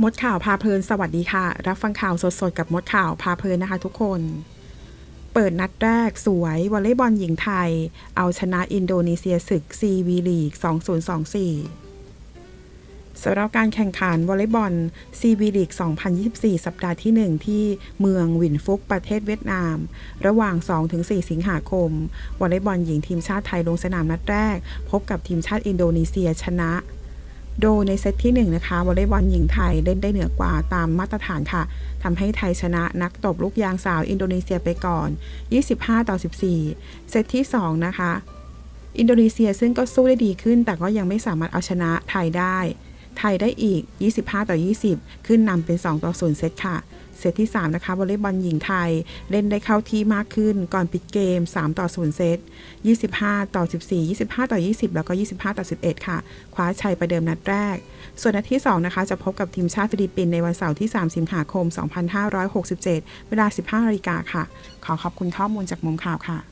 มดข่าวพาเพลินสวัสดีค่ะ รับฟังข่าวสดๆ กับมดข่าวพาเพลินนะคะทุกคน เปิดนัดแรกสวยวอลเลย์บอลหญิงไทย เอาชนะอินโดนีเซียศึก CV ลีก 2024 สำหรับการแข่งขันวอลเลย์บอล CB ลีก 2024 สัปดาห์ที่ 1 ที่เมืองวินฟุกประเทศเวียดนาม ระหว่าง 2-4 สิงหาคมวอลเลย์บอลหญิงทีมชาติไทยลงสนามนัดแรก พบกับทีมชาติอินโดนีเซียชนะ โดยในเซตที่ 1 นะคะวอลเลย์บอลหญิงไทยเล่นได้เหนือกว่าตามมาตรฐานค่ะทำให้ไทยชนะนักตบลูกยางสาวอินโดนีเซียไปก่อน 25 ต่อ 14 เซตที่ 2 นะคะ อินโดนีเซียซึ่งก็สู้ได้ดีขึ้น แต่ก็ยังไม่สามารถเอาชนะไทยได้ ไทยได้อีก 25 ต่อ 20 ขึ้นนำเป็น 2 ต่อ 0 เซตค่ะ เซตที่ 3 นะคะวอลเลย์บอลหญิงไทย เล่นได้เข้าที่มากขึ้นก่อนปิดเกม 3 ต่อ 0 เซต 25 ต่อ 14 25 ต่อ 20 แล้วก็ 25 ต่อ 11 ค่ะ คว้าชัยประเดิมนัดแรก ส่วนนัดที่ 2 นะคะ จะพบกับทีมชาติฟิลิปปินส์ในวันเสาร์ที่ 3 สิงหาคม 2567 เวลา 15นาฬิกาค่ะ ขอขอบคุณข้อมูลจากมุมข่าวค่ะ